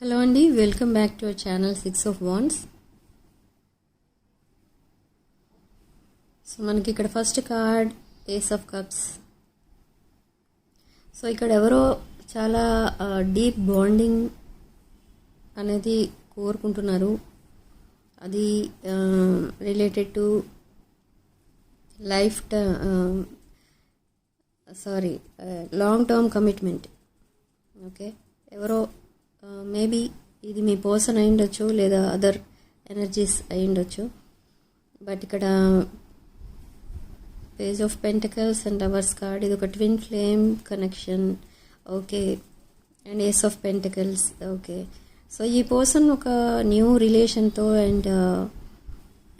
Hello అండి welcome back to our channel six of wands. So మనకి ఇక్కడ first card ace of cups. So ఇక్కడ ఎవరో చాలా డీప్ బాండింగ్ అనేది కోరుకుంటున్నారు. అది related to life sorry long term commitment. Okay? ఎవరో Uh, మేబీ ఇది మీ పర్సన్ అయి ఉండొచ్చు లేదా అదర్ ఎనర్జీస్ అయి ఉండొచ్చు బట్ ఇక్కడ page of pentacles and lovers card ఇది ఒక twin flame connection okay and ace of pentacles okay so ఈ పర్సన్ ఒక న్యూ రిలేషన్తో అండ్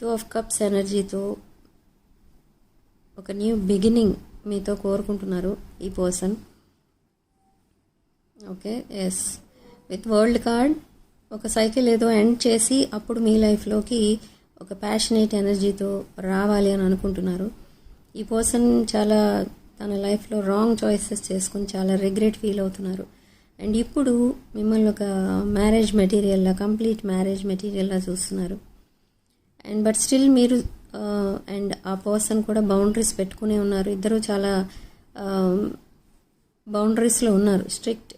టూ ఆఫ్ కప్స్ ఎనర్జీతో ఒక న్యూ బిగినింగ్ మీతో కోరుకుంటున్నారు ఈ person okay yes with world card ఒక సైకిల్ ఏదో ఎండ్ చేసి అప్పుడు మీ లైఫ్లోకి ఒక ప్యాషనేట్ ఎనర్జీతో రావాలి అని అనుకుంటున్నారు. ఈ పర్సన్ చాలా తన లైఫ్లో రాంగ్ చాయిసెస్ చేసుకుని చాలా రిగ్రెట్ ఫీల్ అవుతున్నారు. అండ్ ఇప్పుడు మిమ్మల్ని ఒక మ్యారేజ్ మెటీరియల్లా కంప్లీట్ మ్యారేజ్ మెటీరియల్లా చూస్తున్నారు. అండ్ బట్ స్టిల్ మీరు uh, అండ్ ఆ పర్సన్ కూడా బౌండరీస్ పెట్టుకునే ఉన్నారు. ఇద్దరు చాలా um, బౌండరీస్లో ఉన్నారు. స్ట్రిక్ట్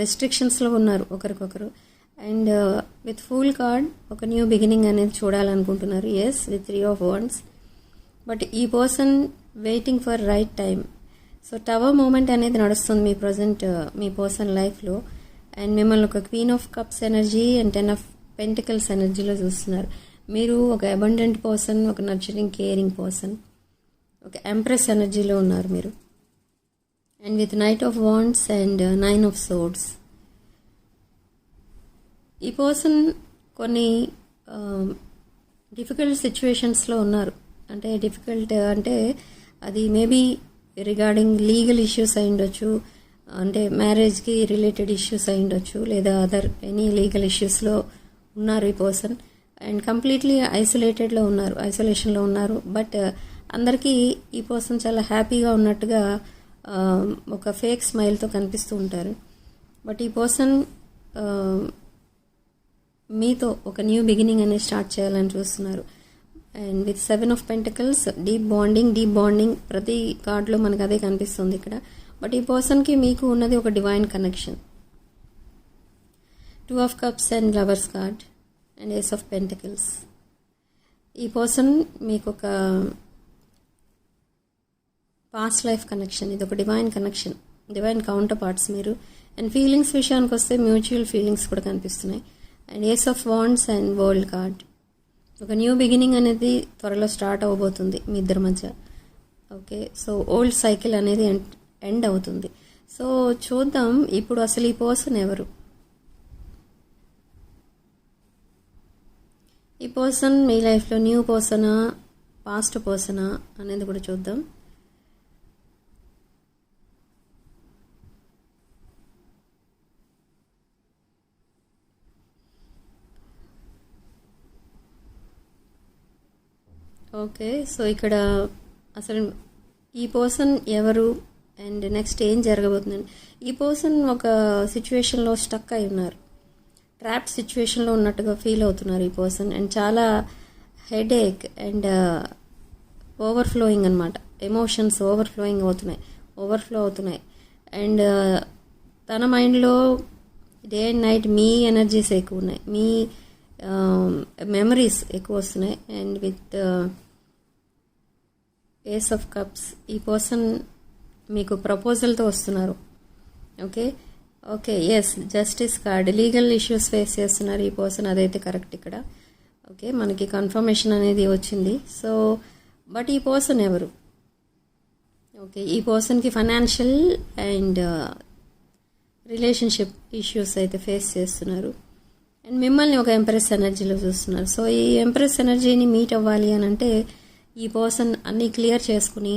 రెస్ట్రిక్షన్స్లో ఉన్నారు ఒకరికొకరు. అండ్ విత్ ఫుల్ కార్డ్ ఒక న్యూ బిగినింగ్ అనేది చూడాలనుకుంటున్నారు. Yes with three of wands but ఈ person waiting for right time so tower moment అనేది నడుస్తుంది మీ ప్రజెంట్ uh, మీ పర్సన్ లైఫ్లో అండ్ మిమ్మల్ని ఒక queen of cups energy and ten of pentacles ఎనర్జీలో చూస్తున్నారు. మీరు ఒక అబండెంట్ పర్సన్ ఒక నర్చరింగ్ కేరింగ్ పర్సన్ ఒక ఎంప్రెస్ ఎనర్జీలో ఉన్నారు మీరు. And with knight of wands and nine of swords ఈ పర్సన్ కొన్ని um, డిఫికల్ట్ సిచ్యువేషన్స్లో ఉన్నారు. అంటే డిఫికల్ట్ uh, అంటే అది మేబీ రిగార్డింగ్ లీగల్ ఇష్యూస్ అయి ఉండొచ్చు. అంటే మ్యారేజ్కి రిలేటెడ్ ఇష్యూస్ అయి ఉండొచ్చు. లేదా అదర్ ఎనీ లీగల్ ఇష్యూస్లో ఉన్నారు ఈ పర్సన్ అండ్ కంప్లీట్లీ ఐసోలేటెడ్లో ఉన్నారు ఐసోలేషన్లో ఉన్నారు. బట్ uh, అందరికీ ఈ పర్సన్ చాలా హ్యాపీగా ఉన్నట్టుగా ఒక ఫేక్ స్మైల్తో కనిపిస్తూ ఉంటారు. బట్ ఈ పర్సన్ మీతో ఒక న్యూ బిగినింగ్ అనేది స్టార్ట్ చేయాలని చూస్తున్నారు. And with seven of pentacles deep bonding deep bonding ప్రతి కార్డులో మనకు అదే కనిపిస్తుంది ఇక్కడ. బట్ ఈ పర్సన్కి మీకు ఉన్నది ఒక divine connection. Two of cups and lovers card and ace of pentacles. ఈ పర్సన్ మీకు ఒక పాస్ట్ లైఫ్ కనెక్షన్ ఇది ఒక divine connection divine counterparts మీరు. అండ్ ఫీలింగ్స్ విషయానికి వస్తే మ్యూచువల్ ఫీలింగ్స్ కూడా కనిపిస్తున్నాయి. And ace of wands and world card ఒక న్యూ బిగినింగ్ అనేది త్వరలో స్టార్ట్ అవ్వబోతుంది మీ ఇద్దరి మధ్య. ఓకే సో ఓల్డ్ సైకిల్ అనేది ఎండ్ అవుతుంది. సో చూద్దాం ఇప్పుడు అసలు ఈ పర్సన్ ఎవరు? ఈ పర్సన్ మీ లైఫ్లో న్యూ పర్సనా పాస్ట్ పర్సనా అనేది కూడా చూద్దాం. ఓకే సో ఇక్కడ అసలు ఈ పర్సన్ ఎవరు అండ్ నెక్స్ట్ ఏం జరగబోతుందండి ఈ పర్సన్ ఒక సిచ్యువేషన్లో స్టక్ అయి ఉన్నారు. ట్రాప్ సిచ్యువేషన్లో ఉన్నట్టుగా ఫీల్ అవుతున్నారు ఈ పర్సన్. అండ్ చాలా హెడేక్ అండ్ ఓవర్ఫ్లోయింగ్ అనమాట ఎమోషన్స్ ఓవర్ఫ్లోయింగ్ అవుతున్నాయి. ఓవర్ఫ్లో అవుతున్నాయి. అండ్ తన మైండ్లో డే అండ్ నైట్ మీ ఎనర్జీస్ ఎక్కువ ఉన్నాయి. మీ మెమరీస్ ఎక్కువ వస్తున్నాయి. And with ace of cups ఈ పర్సన్ మీకు ప్రపోజల్తో వస్తున్నారు. Okay okay yes justice card legal issues face చేస్తున్నారు ఈ పర్సన్ అదైతే కరెక్ట్ ఇక్కడ. ఓకే మనకి కన్ఫర్మేషన్ అనేది వచ్చింది. సో బట్ ఈ పర్సన్ ఎవరు? ఓకే ఈ పర్సన్కి ఫైనాన్షియల్ అండ్ రిలేషన్షిప్ ఇష్యూస్ అయితే ఫేస్ చేస్తున్నారు. అండ్ మిమ్మల్ని ఒక ఎంప్రెస్ ఎనర్జీలో చూస్తున్నారు. సో ఈ ఎంప్రెస్ ఎనర్జీని మీట్ అవ్వాలి అని అంటే ఈ పర్సన్ అన్నీ క్లియర్ చేసుకుని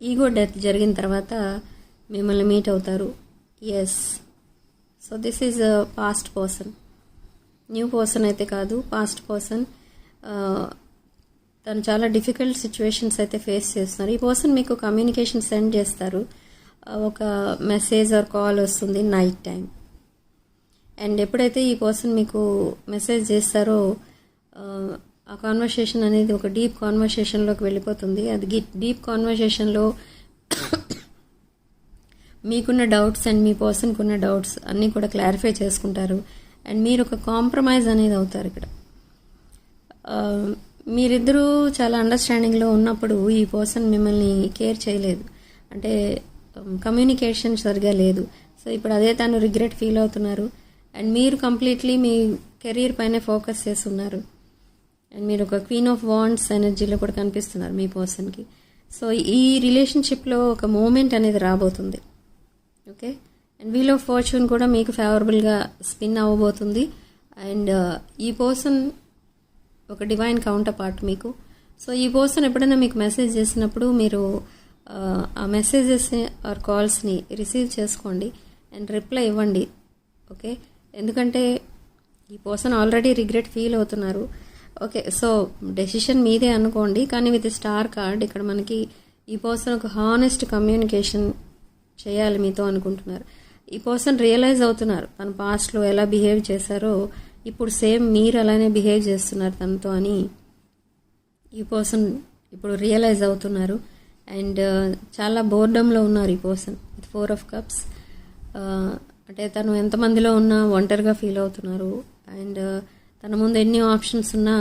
ఈగో డెత్ జరిగిన తర్వాత మిమ్మల్ని మీట్ అవుతారు. Yes so this is past person new person అయితే కాదు పాస్ట్ పర్సన్ తను చాలా డిఫికల్ట్ సిచ్యువేషన్స్ అయితే ఫేస్ చేస్తున్నారు. ఈ పర్సన్ మీకు కమ్యూనికేషన్ సెండ్ చేస్తారు. ఒక మెసేజ్ ఆర్ కాల్ వస్తుంది నైట్ టైం అండ్ ఎప్పుడైతే ఈ పర్సన్ మీకు మెసేజ్ చేస్తారో ఆ, కాన్వర్సేషన్ అనేది ఒక డీప్ కాన్వర్సేషన్లోకి వెళ్ళిపోతుంది. అది డీప్ కాన్వర్సేషన్లో మీకున్న డౌట్స్ అండ్ మీ పర్సన్కి ఉన్న డౌట్స్ అన్నీ కూడా క్లారిఫై చేసుకుంటారు. అండ్ మీరు ఒక కాంప్రమైజ్ అనేది అవుతారు ఇక్కడ. మీరిద్దరూ చాలా అండర్స్టాండింగ్లో ఉన్నప్పుడు ఈ పర్సన్ మిమ్మల్ని కేర్ చేయలేదు. అంటే కమ్యూనికేషన్ సరిగా లేదు. సో ఇప్పుడు అదే తను రిగ్రెట్ ఫీల్ అవుతున్నారు. అండ్ మీరు కంప్లీట్లీ మీ కెరీర్ పైన ఫోకస్ చేస్తున్నారు. అండ్ మీరు ఒక క్వీన్ ఆఫ్ వాండ్స్ ఎనర్జీలో కూడా కనిపిస్తున్నారు మీ పర్సన్కి సో ఈ రిలేషన్షిప్లో ఒక మూమెంట్ అనేది రాబోతుంది. Okay and wheel of fortune కూడా మీకు ఫేవరబుల్గా స్పిన్ అవ్వబోతుంది. అండ్ uh, ఈ పర్సన్ ఒక డివైన్ కౌంటర్ పార్ట్ మీకు. సో ఈ పర్సన్ ఎప్పుడైనా మీకు మెసేజ్ చేసినప్పుడు మీరు uh, ఆ, మెసేజెస్ ఆర్ కాల్స్ని రిసీవ్ చేసుకోండి. అండ్ రిప్లై ఇవ్వండి. ఓకే ఎందుకంటే ఈ పర్సన్ ఆల్రెడీ రిగ్రెట్ ఫీల్ అవుతున్నారు. ఓకే సో డెసిషన్ మీదే అనుకోండి కానీ విత్ స్టార్ కార్డ్ ఇక్కడ మనకి ఈ పర్సన్ ఒక హానెస్ట్ కమ్యూనికేషన్ చేయాలి మీతో అనుకుంటున్నారు. ఈ పర్సన్ రియలైజ్ అవుతున్నారు తన పాస్ట్లో ఎలా బిహేవ్ చేశారో ఇప్పుడు సేమ్ మీరు అలానే బిహేవ్ చేస్తున్నారు తనతో అని ఈ పర్సన్ ఇప్పుడు రియలైజ్ అవుతున్నారు. అండ్ uh, చాలా బోర్డంలో ఉన్నారు ఈ person with four of cups అంటే తను ఎంతమందిలో ఉన్నా ఒంటరిగా ఫీల్ అవుతున్నారు. అండ్ తన ముందు ఎన్ని ఆప్షన్స్ ఉన్నా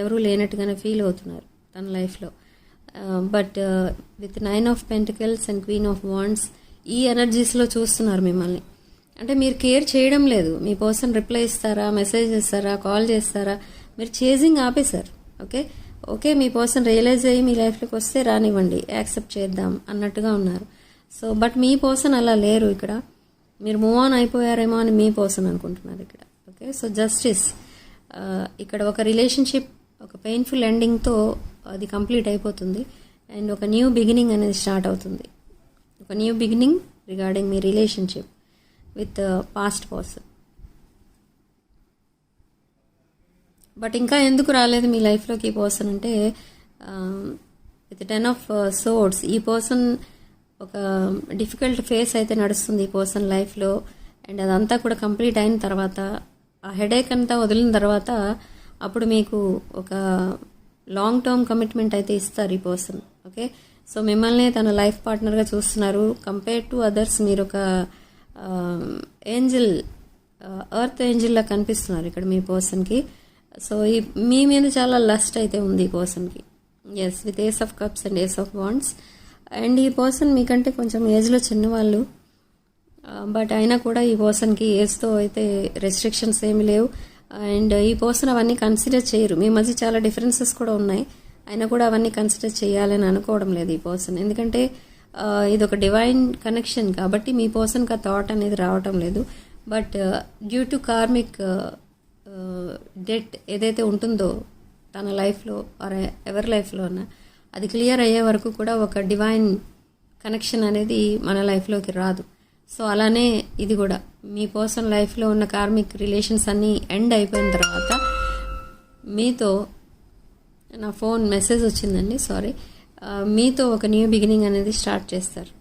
ఎవరూ లేనట్టుగానే ఫీల్ అవుతున్నారు తన లైఫ్లో but with nine of pentacles and queen of wands ఈ ఎనర్జీస్లో చూస్తున్నారు మిమ్మల్ని. అంటే మీరు కేర్ చేయడం లేదు. మీ పర్సన్ రిప్లై ఇస్తారా మెసేజ్ చేస్తారా కాల్ చేస్తారా? మీరు చేజింగ్ ఆపేశారు. ఓకే ఓకే మీ పర్సన్ రియలైజ్ అయ్యి మీ లైఫ్లోకి వస్తే రానివ్వండి. యాక్సెప్ట్ చేద్దాం అన్నట్టుగా ఉన్నారు. సో బట్ మీ పర్సన్ అలా లేరు ఇక్కడ. మీరు మూవ్ ఆన్ అయిపోయారేమో అని మీ పర్సన్ అనుకుంటున్నారు ఇక్కడ. ఓకే సో జస్టిస్ ఇక్కడ ఒక రిలేషన్షిప్ ఒక పెయిన్ఫుల్ ఎండింగ్తో అది కంప్లీట్ అయిపోతుంది. అండ్ ఒక న్యూ బిగినింగ్ అనేది స్టార్ట్ అవుతుంది. ఒక new beginning regarding me relationship with past person but ఇంకా ఎందుకు రాలేదు మీ లైఫ్లోకి ఈ పర్సన్ అంటే విత్ టెన్ ఆఫ్ సోర్డ్స్ ఈ పర్సన్ ఒక డిఫికల్ట్ ఫేస్ అయితే నడుస్తుంది ఈ పర్సన్ లైఫ్లో. అండ్ అదంతా కూడా కంప్లీట్ అయిన తర్వాత ఆ హెడేక్ అంతా వదిలిన తర్వాత అప్పుడు మీకు ఒక లాంగ్ టర్మ్ కమిట్మెంట్ అయితే ఇస్తారు ఈ పర్సన్ ఓకే సో మిమ్మల్ని తన లైఫ్ పార్ట్నర్గా చూస్తున్నారు. కంపేర్ టు అదర్స్ మీరు ఒక ఏంజిల్ ఎర్త్ ఏంజిల్లా కనిపిస్తున్నారు ఇక్కడ మీ పర్సన్కి సో ఈ మీ మీద చాలా లస్ట్ అయితే ఉంది ఈ పర్సన్కి yes with ace of cups and ace of wands and ఈ పర్సన్ మీకంటే కొంచెం ఏజ్లో చిన్నవాళ్ళు. బట్ అయినా కూడా ఈ పర్సన్కి ఏజ్తో అయితే రెస్ట్రిక్షన్స్ ఏమి లేవు. అండ్ ఈ పర్సన్ అవన్నీ కన్సిడర్ చేయరు. మీ మధ్య చాలా డిఫరెన్సెస్ కూడా ఉన్నాయి. అయినా కూడా అవన్నీ కన్సిడర్ చేయాలని అనుకోవడం లేదు ఈ పర్సన్. ఎందుకంటే ఇది ఒక డివైన్ కనెక్షన్ కాబట్టి మీ పర్సన్కి ఆ థాట్ అనేది రావటం లేదు. But due to karmic debt ఏదైతే ఉంటుందో తన లైఫ్లో ఆర్ ఎవరి లైఫ్లో అన్న అది క్లియర్ అయ్యే వరకు కూడా ఒక డివైన్ కనెక్షన్ అనేది మన లైఫ్లోకి రాదు. సో అలానే ఇది కూడా. మీ పర్సన్ లైఫ్లో ఉన్న కార్మిక్ రిలేషన్స్ అన్నీ ఎండ్ అయిపోయిన తర్వాత మీతో నా ఫోన్ మెసేజ్ వచ్చిందండి సారీ. మీతో ఒక న్యూ బిగినింగ్ అనేది స్టార్ట్ చేస్తారు.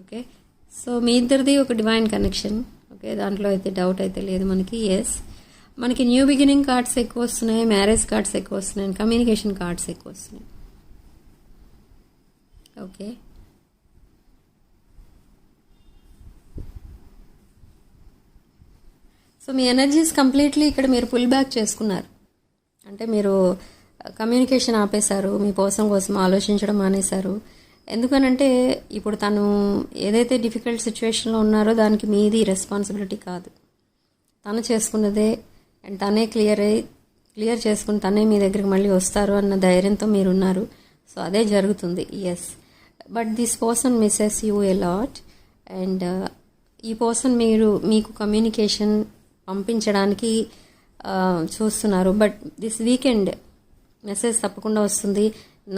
ఓకే? సో మీ ఇద్దరిది ఒక డివైన్ కనెక్షన్. ఓకే? దాంట్లో అయితే డౌట్ అయితే లేదు మనకి. ఎస్ మనకి న్యూ బిగినింగ్ కార్డ్స్ ఎక్కువ వస్తున్నాయి మ్యారేజ్ కార్డ్స్ ఎక్కువ వస్తున్నాయి కమ్యూనికేషన్ కార్డ్స్ ఎక్కువ వస్తున్నాయి. ఓకే? సో మీ ఎనర్జీస్ కంప్లీట్లీ ఇక్కడ మీరు పుల్ బ్యాక్ చేసుకున్నారు. అంటే మీరు uh, కమ్యూనికేషన్ ఆపేశారు మీ కోసం కోసం ఆలోచించడం మానేశారు. ఎందుకనంటే ఇప్పుడు తను ఏదైతే డిఫికల్ట్ సిచ్యువేషన్లో ఉన్నారో దానికి మీది రెస్పాన్సిబిలిటీ కాదు. తను చేసుకున్నదే అండ్ తనే క్లియర్ అయ్యి క్లియర్ చేసుకుని తనే మీ దగ్గరికి మళ్ళీ వస్తారు అన్న ధైర్యంతో మీరున్నారు. సో అదే జరుగుతుంది. Yes but this person misses you a lot and ఈ పర్సన్ మీరు మీకు కమ్యూనికేషన్ పంపించడానికి చూస్తున్నారు. బట్ దిస్ వీకెండ్ మెసేజ్ తప్పకుండా వస్తుంది.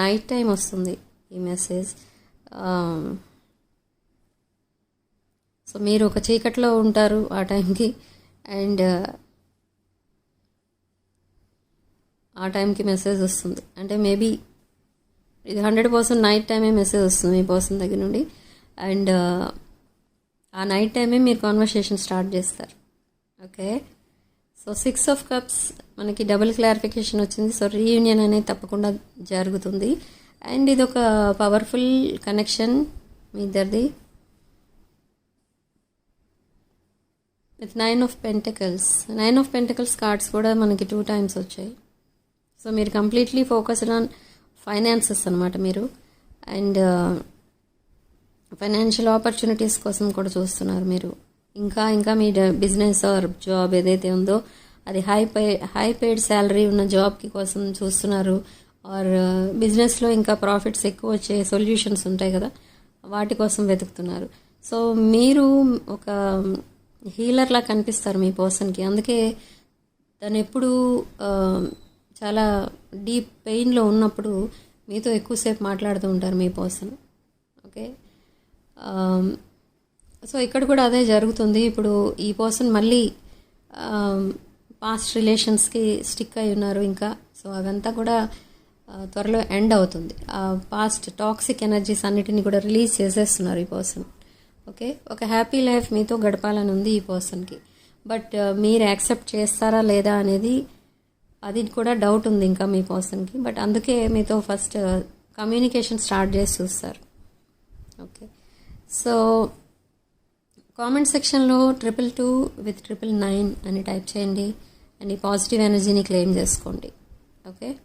నైట్ టైం వస్తుంది ఈ మెసేజ్ సో మీరు ఒక చీకట్లో ఉంటారు ఆ టైంకి. అండ్ ఆ టైంకి మెసేజ్ వస్తుంది. అంటే మేబీ ఇది హండ్రెడ్ పర్సెంట్ నైట్ టైమే మెసేజ్ వస్తుంది మీ పర్సన్ దగ్గర నుండి. అండ్ ఆ నైట్ టైమే మీరు కాన్వర్సేషన్ స్టార్ట్ చేస్తారు. Okay. So six of cups మనకి డబుల్ క్లారిఫికేషన్ వచ్చింది. సో రీయూనియన్ అనేది తప్పకుండా జరుగుతుంది. అండ్ ఇది ఒక పవర్ఫుల్ కనెక్షన్ మీ ఇద్దరిది. With nine of pentacles nine of pentacles cards కూడా మనకి టూ టైమ్స్ వచ్చాయి. సో మీరు కంప్లీట్లీ ఫోకస్డ్ ఆన్ ఫైనాన్సెస్ అనమాట మీరు. అండ్ ఫైనాన్షియల్ ఆపర్చునిటీస్ కోసం కూడా చూస్తున్నారు మీరు. ఇంకా ఇంకా మీ బిజినెస్ ఆర్ జాబ్ ఏదైతే ఉందో అది high pay high paid salary ఉన్న జాబ్కి కోసం చూస్తున్నారు. ఆర్ బిజినెస్లో uh, ఇంకా ప్రాఫిట్స్ ఎక్కువ వచ్చే సొల్యూషన్స్ ఉంటాయి కదా వాటి కోసం వెతుకుతున్నారు. సో మీరు ఒక హీలర్లా కనిపిస్తారు మీ పర్సన్కి అందుకే తను ఎప్పుడు చాలా డీప్ పెయిన్లో ఉన్నప్పుడు మీతో ఎక్కువసేపు మాట్లాడుతూ ఉంటారు మీ పర్సన్ ఓకే um, సో ఇక్కడ కూడా అదే జరుగుతుంది. ఇప్పుడు ఈ పర్సన్ మళ్ళీ పాస్ట్ రిలేషన్స్కి స్టిక్ అయి ఉన్నారు ఇంకా. సో అదంతా కూడా త్వరలో ఎండ్ అవుతుంది. ఆ పాస్ట్ టాక్సిక్ ఎనర్జీస్ అన్నిటిని కూడా రిలీజ్ చేసేస్తున్నారు ఈ పర్సన్. ఓకే? ఒక హ్యాపీ లైఫ్ మీతో గడపాలని ఉంది ఈ పర్సన్కి. బట్ మీరు యాక్సెప్ట్ చేస్తారా లేదా అనేది అది కూడా డౌట్ ఉంది ఇంకా మీ పర్సన్కి. బట్ అందుకే మీతో ఫస్ట్ కమ్యూనికేషన్ స్టార్ట్ చేసి చూస్తారు. ఓకే? సో కామెంట్ సెక్షన్లో triple two with triple nine అని టైప్ చేయండి అండ్ ఈ పాజిటివ్ ఎనర్జీని క్లెయిమ్ చేసుకోండి. ఓకే?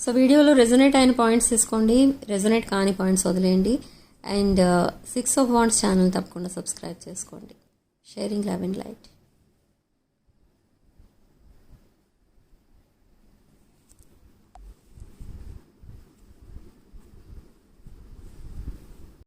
సో వీడియోలో రెజొనేట్ అయిన పాయింట్స్ తీసుకోండి. రెజొనేట్ కాని పాయింట్స్ వదిలేయండి. And six of wands channel తప్పకుండా సబ్స్క్రైబ్ చేసుకోండి. Sharing love and light